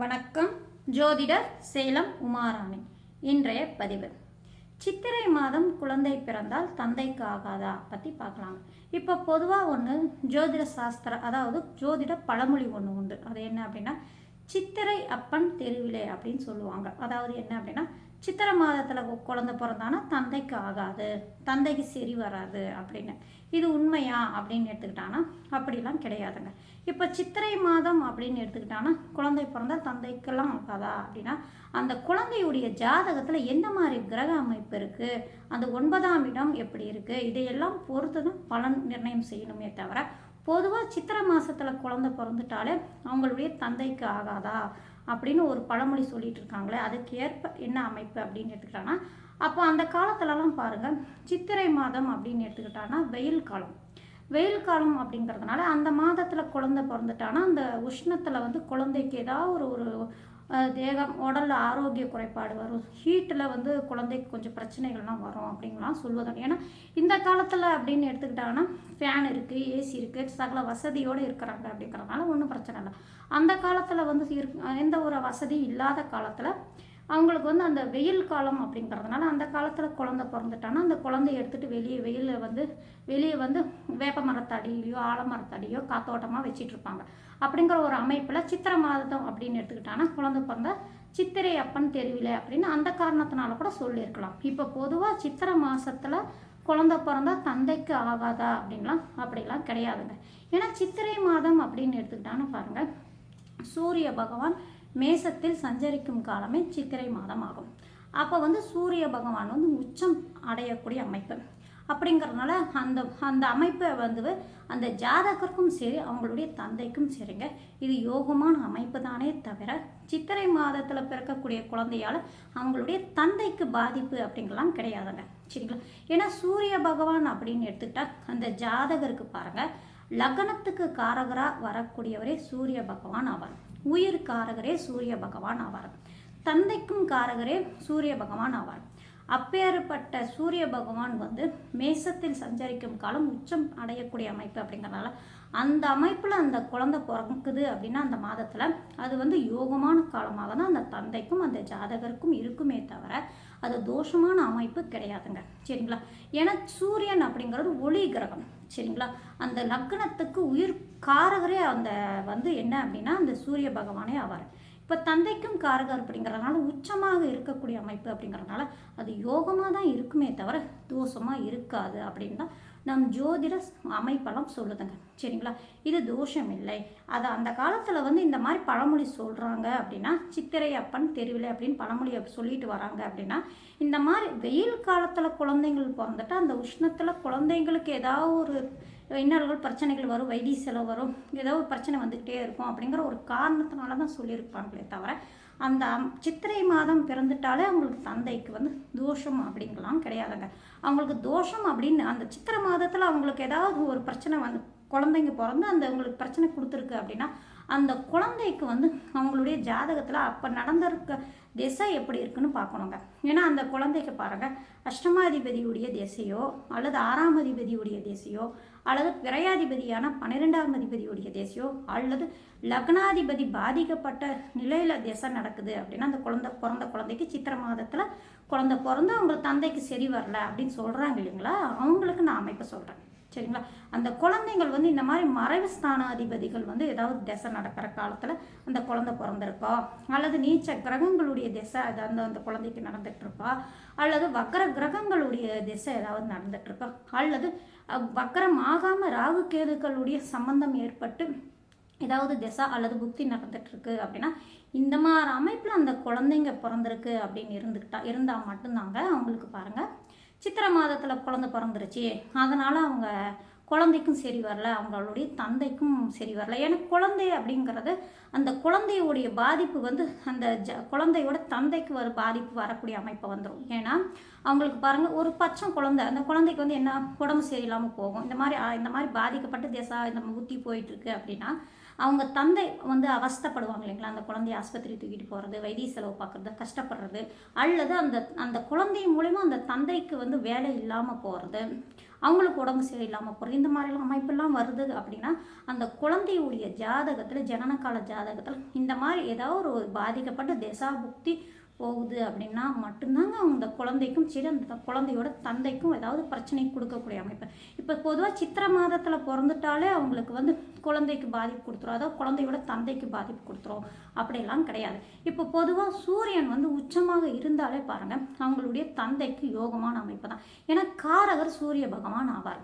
வணக்கம். ஜோதிடர் சேலம் உமாராணி. இன்றைய பதிவு. சித்திரை மாதம் குழந்தை பிறந்தால் தந்தைக்கு ஆகாதா? பற்றி பார்க்கலாம். இப்போ பொதுவாக ஒன்று ஜோதிட சாஸ்திர அதாவது ஜோதிட பழமொழி ஒன்று உண்டு. அது என்ன அப்படின்னா சித்திரை அப்பன் தெருவிலே அப்படின்னு சொல்லுவாங்க. அதாவது என்ன அப்படின்னா சித்திரை மாதத்தில் குழந்த பிறந்தானா தந்தைக்கு ஆகாது. தந்தைக்கு சரி வராது அப்படின்னு. இது உண்மையா அப்படின்னு எடுத்துக்கிட்டானா? அப்படிலாம் கிடையாதுங்க. இப்போ சித்திரை மாதம் அப்படின்னு எடுத்துக்கிட்டானா குழந்தை பிறந்தால் தந்தைக்கெல்லாம் ஆகாதா அப்படின்னா அந்த குழந்தையுடைய ஜாதகத்தில் எந்த மாதிரி கிரக அமைப்பு இருக்குது அந்த ஒன்பதாம் இடம் எப்படி இருக்குது இதையெல்லாம் பொறுத்து தான் பலன் நிர்ணயம் செய்யணுமே தவிர பொதுவாக சித்திரை மாதத்தில் குழந்தை பிறந்துட்டாலே அவங்களுடைய தந்தைக்கு ஆகாதா அப்படின்னு ஒரு பழமொழி சொல்லிட்டு இருக்காங்களே அதுக்கு ஏற்ப என்ன அமைப்பு அப்படின்னு எடுத்துக்கிட்டாங்கன்னா அப்போ அந்த காலத்துலலாம் பாருங்கள் சித்திரை மாதம் அப்படின்னு எடுத்துக்கிட்டாங்கன்னா வெயில் காலம். வெயில் காலம் அப்படிங்கிறதுனால அந்த மாதத்தில் குழந்தை பிறந்துட்டானா அந்த உஷ்ணத்தில் வந்து குழந்தைக்கு ஏதாவது ஒரு ஒரு தேகம் உடலில் ஆரோக்கிய குறைபாடு வரும். ஹீட்டில் வந்து குழந்தைக்கு கொஞ்சம் பிரச்சனைகள்லாம் வரும் அப்படிங்கலாம் சொல்வதும் ஏன்னா இந்த காலத்தில் அப்படின்னு எடுத்துக்கிட்டாங்கன்னா ஃபேன் இருக்குது ஏசி இருக்குது சகல வசதியோடு இருக்கிறாங்க அப்படிங்கிறதுனால ஒன்றும் பிரச்சனை இல்லை. அந்த காலத்தில் வந்து இரு எந்த ஒரு வசதி இல்லாத காலத்தில் அவங்களுக்கு வந்து அந்த வெயில் காலம் அப்படிங்கிறதுனால அந்த காலத்தில் குழந்தை பிறந்துட்டான்னா அந்த குழந்தைய எடுத்துகிட்டு வெளியே வெயிலில் வந்து வெளியே வந்து வேப்ப மரத்தடியிலையோ ஆலமரத்தடியோ காத்தோட்டமாக வச்சிட்டு இருப்பாங்க. அப்படிங்கிற ஒரு அமைப்பில் சித்திரை மாதம் அப்படின்னு எடுத்துக்கிட்டானா குழந்தை பிறந்த சித்திரை அப்பன் தெருவிலே அப்படின்னு அந்த காரணத்தினால கூட சொல்லியிருக்கலாம். இப்போ பொதுவாக சித்திரை மாதத்தில் குழந்தை பிறந்தா தந்தைக்கு ஆகாதா அப்படின்லாம் அப்படிலாம் கிடையாதுங்க. ஏன்னா சித்திரை மாதம் அப்படின்னு எடுத்துக்கிட்டான்னு பாருங்கள் சூரிய பகவான் மேசத்தில் சஞ்சரிக்கும் காலமே சித்திரை மாதம் ஆகும் அப்போ வந்து சூரிய பகவான் வந்து உச்சம் அடையக்கூடிய அமைப்பு. அப்படிங்கிறதுனால அந்த அந்த அமைப்பை வந்து அந்த ஜாதகருக்கும் சரி அவங்களுடைய தந்தைக்கும் சரிங்க. இது யோகமான அமைப்பு தானே தவிர சித்திரை மாதத்தில் பிறக்கக்கூடிய குழந்தையால் அவங்களுடைய தந்தைக்கு பாதிப்பு அப்படிங்கலாம் கிடையாதுங்க. சரிங்களா? ஏன்னா சூரிய பகவான் அப்படின்னு எடுத்துக்கிட்டா அந்த ஜாதகருக்கு பாருங்கள் லக்னத்துக்கு காரகராக வரக்கூடியவரே சூரிய பகவான் ஆவார். உயிர் காரகரே சூரிய பகவான் ஆவார். தந்தைக்கும் காரகரே சூரிய பகவான் ஆவார். அப்பேற்பட்ட சூரிய பகவான் வந்து மேசத்தில் சஞ்சரிக்கும் காலம் உச்சம் அடையக்கூடிய அமைப்பு அப்படிங்கிறனால அந்த அமைப்பில் அந்த குழந்தை பிறக்குது அப்படின்னா அந்த மாதத்தில் அது வந்து யோகமான காலமாக தான் அந்த தந்தைக்கும் அந்த ஜாதகருக்கும் இருக்குமே தவிர அது தோஷமான அமைப்பு கிடையாதுங்க. சரிங்களா? ஏன்னா சூரியன் அப்படிங்கிறது ஒளி கிரகம். சரிங்களா? அந்த லக்னத்துக்கு உயிர் காரகரே அந்த வந்து என்ன அப்படின்னா அந்த சூரிய பகவானே ஆவார். இப்போ தந்தைக்கும் காரகர் அப்படிங்கிறதுனால உச்சமாக இருக்கக்கூடிய அமைப்பு அப்படிங்கிறதுனால அது யோகமாக தான் இருக்குமே தவிர தோஷமாக இருக்காது அப்படின்னு தான் நம் ஜோதிட அமைப்பெல்லாம் சொல்லுதுங்க. சரிங்களா? இது தோஷம் இல்லை. அது அந்த காலத்தில் வந்து இந்த மாதிரி பழமொழி சொல்கிறாங்க அப்படின்னா சித்திரை அப்பன் தெருவில் அப்படின்னு பழமொழி அப்படி சொல்லிட்டு வராங்க அப்படின்னா இந்த மாதிரி வெயில் காலத்தில் குழந்தைங்கள் பிறந்துட்டா அந்த உஷ்ணத்தில் குழந்தைங்களுக்கு ஏதாவது ஒரு இன்னல்கள் பிரச்சனைகள் வரும் வைத்திய செலவு வரும் ஏதோ ஒரு பிரச்சனை வந்துக்கிட்டே இருக்கும் அப்படிங்கிற ஒரு காரணத்தினால தான் சொல்லியிருப்பாங்களே தவிர அந்த சித்திரை மாதம் பிறந்துட்டாலே அவங்களுக்கு தந்தைக்கு வந்து தோஷம் அப்படிங்கலாம் கிடையாதுங்க. அவங்களுக்கு தோஷம் அப்படின்னு அந்த சித்திரை மாதத்தில் அவங்களுக்கு ஏதாவது ஒரு பிரச்சனை வந்து குழந்தைங்க பிறந்து அந்த உங்களுக்கு பிரச்சனை கொடுத்துருக்கு அப்படின்னா அந்த குழந்தைக்கு வந்து அவங்களுடைய ஜாதகத்தில் அப்போ நடந்திருக்க திசை எப்படி இருக்குன்னு பார்க்கணுங்க. ஏன்னா அந்த குழந்தைக்கு பாருங்கள் அஷ்டமாதிபதியுடைய திசையோ அல்லது ஆறாம் அதிபதியுடைய திசையோ அல்லது விரையாதிபதியான பன்னிரெண்டாம் அதிபதியுடைய திசையோ அல்லது லக்னாதிபதி பாதிக்கப்பட்ட நிலையில் திசை நடக்குது அப்படின்னா அந்த குழந்தை பிறந்த குழந்தைக்கு சித்திரை மாதத்தில் குழந்தை பிறந்து அவங்க தந்தைக்கு சரி வரல அப்படின்னு சொல்கிறாங்க இல்லைங்களா? அவங்களுக்கு நான் அமைப்பை சொல்கிறேன் சரிங்களா? அந்த குழந்தைங்கள் வந்து இந்த மாதிரி மறைவு ஸ்தானாதிபதிகள் வந்து ஏதாவது திசை நடக்கிற காலத்தில் அந்த குழந்தை பிறந்திருக்கா? அல்லது நீச்ச கிரகங்களுடைய திசை அது அந்த அந்த குழந்தைக்கு நடந்துகிட்ருக்கா அல்லது வக்கர கிரகங்களுடைய திசை ஏதாவது நடந்துட்டு அல்லது அஹ், வக்கரம் ஆகாமல் ராகு கேதுக்களுடைய சம்பந்தம் ஏற்பட்டு ஏதாவது திசை அல்லது புக்தி நடந்துகிட்ருக்கு அப்படின்னா இந்த மாதிரி அமைப்பில் அந்த குழந்தைங்க பிறந்திருக்கு அப்படின்னு இருந்துக்கிட்டா இருந்தால் மட்டும்தாங்க அவங்களுக்கு பாருங்கள் சித்திரை மாதத்தில் குழந்தை பிறந்துருச்சு. அதனால் அவங்க குழந்தைக்கும் சரி வரல. அவங்களுடைய தந்தைக்கும் சரி வரல. ஏன்னா குழந்தை அப்படிங்கிறது அந்த குழந்தையுடைய பாதிப்பு வந்து அந்த ஜ குழந்தையோட தந்தைக்கு ஒரு பாதிப்பு வரக்கூடிய அமைப்பை வந்துடும் ஏன்னா அவங்களுக்கு பாருங்கள் ஒரு பச்சம் குழந்தை அந்த குழந்தைக்கு வந்து என்ன உடம்பு சரியில்லாமல் போகும். இந்த மாதிரி இந்த மாதிரி பாதிக்கப்பட்டு திசா இந்த ஊற்றி போயிட்டுருக்கு அப்படின்னா அவங்க தந்தை வந்து அவஸ்தைப்படுவாங்க இல்லைங்களா? அந்த குழந்தைய ஆஸ்பத்திரி தூக்கிட்டு போகிறது வைத்திய செலவு பார்க்குறது கஷ்டப்படுறது அல்லது அந்த அந்த குழந்தை மூலயமா அந்த தந்தைக்கு வந்து வேலை இல்லாமல் போகிறது அவங்களுக்கு உடம்பு சரியில்லாமல் போகிறது இந்த மாதிரிலாம் அமைப்பெல்லாம் வருது அப்படின்னா அந்த குழந்தையுடைய ஜாதகத்தில் ஜனனகால ஜாதகத்தில் இந்த மாதிரி ஏதாவது ஒரு பாதிக்கப்பட்ட திசா புக்தி போகுது அப்படின்னா மட்டும்தாங்க அந்த குழந்தைக்கும் சரி அந்த குழந்தையோட தந்தைக்கும் ஏதாவது பிரச்சனை கொடுக்கக்கூடிய அமைப்பு. இப்போ பொதுவாக சித்திர மாதத்தில் பிறந்துட்டாலே அவங்களுக்கு வந்து குழந்தைக்கு பாதிப்பு கொடுத்துரும். அதாவது குழந்தையோட தந்தைக்கு பாதிப்பு கொடுத்துரும். அப்படிலாம் கிடையாது. இப்போ பொதுவாக சூரியன் வந்து உச்சமாக இருந்தாலே பாருங்கள் அவங்களுடைய தந்தைக்கு யோகமான அமைப்பு தான். ஏன்னா காரகர் சூரிய பகவான் ஆவார்.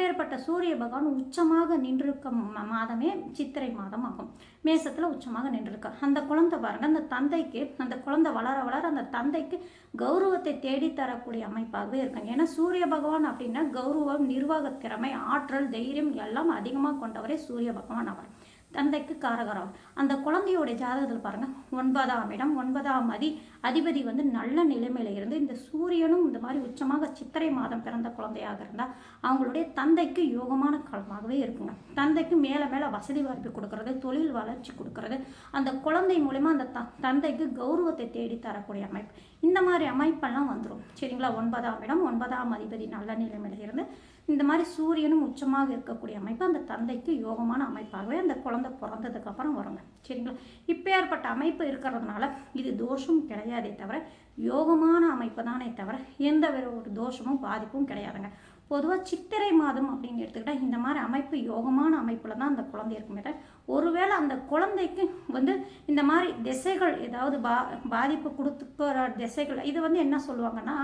அப்பேற்பட்ட சூரிய பகவான் உச்சமாக நின்றிருக்க மாதமே சித்திரை மாதம் ஆகும் மேசத்தில் உச்சமாக நின்றிருக்க. அந்த குழந்தை பாருங்க அந்த தந்தைக்கு அந்த குழந்தை வளர வளர அந்த தந்தைக்கு கௌரவத்தை தேடித்தரக்கூடிய அமைப்பாகவே இருக்காங்க ஏன்னா சூரிய பகவான் அப்படின்னா கௌரவம் நிர்வாக திறமை ஆற்றல் தைரியம் எல்லாம் அதிகமாக கொண்டவரே சூரிய பகவான் அவர். தந்தைக்கு காரகரம். அந்த குழந்தையோட ஜாதகத்தில் பாருங்க ஒன்பதாம் இடம் ஒன்பதாம் அதி அதிபதி வந்து நல்ல நிலைமையில இருந்து இந்த சூரியனும் இந்த மாதிரி உச்சமாக சித்திரை மாதம் பிறந்த குழந்தையாக இருந்தால் அவங்களுடைய தந்தைக்கு யோகமான காலமாகவே இருக்குங்க. தந்தைக்கு மேலே மேலே வசதி வாய்ப்பு கொடுக்கறது தொழில் வளர்ச்சி கொடுக்கறது அந்த குழந்தை மூலயமா அந்த த தந்தைக்கு கௌரவத்தை தேடி தரக்கூடிய அமைப்பு. இந்த மாதிரி அமைப்பெல்லாம் வந்துடும் சரிங்களா? ஒன்பதாம் இடம் ஒன்பதாம் அதிபதி நல்ல நிலைமையில இருந்து இந்த மாதிரி சூரியனும் உச்சமாக இருக்கக்கூடிய அமைப்பு அந்த தந்தைக்கு யோகமான அமைப்பாகவே அந்த குழந்தை பிறந்ததுக்கப்புறம் வருங்க சரிங்களா? இப்பேற்பட்ட அமைப்பு இருக்கிறதுனால இது தோஷம் கிடையாதே தவிர யோகமான அமைப்பு தானே தவிர எந்த ஒரு தோஷமும் பாதிப்பும் கிடையாதுங்க. பொதுவாக சித்திரை மாதம் அப்படின்னு எடுத்துக்கிட்டால் இந்த மாதிரி அமைப்பு யோகமான அமைப்பில் தான் அந்த குழந்தை இருக்குமே தவிர ஒருவேளை அந்த குழந்தைக்கு வந்து இந்த மாதிரி திசைகள் ஏதாவது பா பாதிப்பு கொடுத்துக்கிற திசைகள் இது வந்து என்ன சொல்லுவாங்கன்னா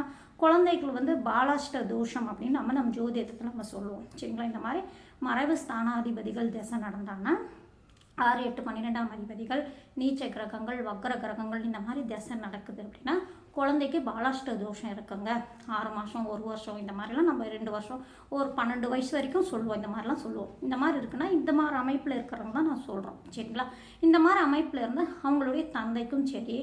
குழந்தைகள் வந்து பாலாஷ்ட தோஷம் அப்படின்னு நம்ம நம்ம ஜோதிடத்தில் நம்ம சொல்லுவோம். சரிங்களா? இந்த மாதிரி மறைவு ஸ்தானாதிபதிகள் திசை நடந்தாங்கன்னா ஆறு எட்டு பன்னிரெண்டாம் அதிபதிகள் நீச்ச கிரகங்கள் வக்ர கிரகங்கள் இந்த மாதிரி திசை நடக்குது அப்படின்னா குழந்தைக்கு பாலாஷ்ட தோஷம் இருக்குங்க. ஆறு மாதம் ஒரு வருஷம் இந்த மாதிரிலாம் நம்ம ரெண்டு வருஷம் ஒரு பன்னெண்டு வயசு வரைக்கும் சொல்லுவோம். இந்த மாதிரிலாம் சொல்லுவோம். இந்த மாதிரி இருக்குன்னா இந்த மாதிரி அமைப்பில் இருக்கிறவங்க தான் நான் சொல்கிறோம் சரிங்களா? இந்த மாதிரி அமைப்பில் இருந்து அவங்களுடைய தந்தைக்கும் சரி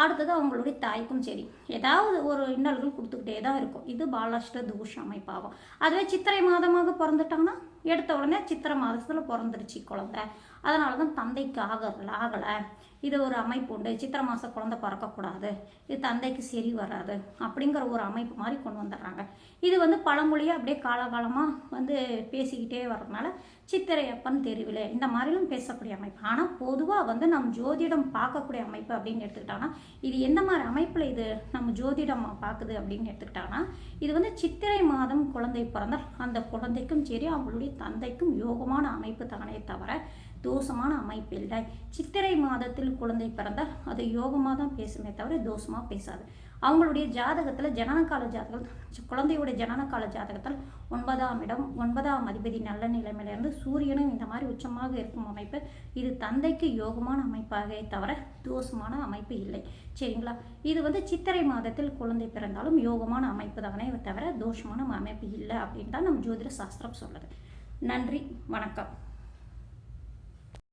அடுத்தது அவங்களுடைய தாய்க்கும் சரி. ஏதாவது ஒரு இன்னல்கள் கொடுத்துக்கிட்டே தான் இருக்கும். இது பாலாஷ்ட தோஷ அமைப்பாகும். அதுவே சித்திரை மாதமாக பிறந்துட்டாங்கன்னா எடுத்த உடனே சித்திரை மாதத்தில் பிறந்துருச்சு குழந்தை. அதனால தான் தந்தைக்கு ஆகல ஆகலை. இது ஒரு அமைப்பு உண்டு. சித்திரை மாதம் குழந்தை பிறக்கக்கூடாது. இது தந்தைக்கு சரி வராது அப்படிங்கிற ஒரு அமைப்பு மாதிரி கொண்டு வந்துடுறாங்க. இது வந்து பழமொழியாக அப்படியே காலகாலமாக வந்து பேசிக்கிட்டே வர்றதுனால சித்திரை அப்பன் தெருவில் இந்த மாதிரிலாம் பேசக்கூடிய அமைப்பு. ஆனால் பொதுவாக வந்து நம்ம ஜோதிடம் பார்க்கக்கூடிய அமைப்பு அப்படின்னு எடுத்துக்கிட்டோன்னா இது எந்த மாதிரி அமைப்பில் இது நம்ம ஜோதிடம் பார்க்குது அப்படின்னு எடுத்துக்கிட்டோன்னா இது வந்து சித்திரை மாதம் குழந்தை பிறந்தால் அந்த குழந்தைக்கும் சரி அவங்களுடைய தந்தைக்கும் யோகமான அமைப்பு தானே தவிர தோஷமான அமைப்பு இல்லை. சித்திரை மாதத்தில் குழந்தை பிறந்தால் அது யோகமாக தான் பேசுமே தவிர தோஷமாக பேசாது. அவங்களுடைய ஜாதகத்தில் ஜனனகால ஜாதகம் குழந்தையுடைய ஜனனகால ஜாதகத்தில் ஒன்பதாம் இடம் ஒன்பதாம் அதிபதி நல்ல நிலைமையிலிருந்து சூரியனும் இந்த மாதிரி உச்சமாக இருக்கும் அமைப்பு. இது தந்தைக்கு யோகமான அமைப்பாகவே தவிர தோஷமான அமைப்பு இல்லை. சரிங்களா? இது வந்து சித்திரை மாதத்தில் குழந்தை பிறந்தாலும் யோகமான அமைப்பு தானே தவிர தோஷமான அமைப்பு இல்லை அப்படின்னு தான் நம்ம ஜோதிட சாஸ்திரம் சொல்லுது. நன்றி வணக்கம்.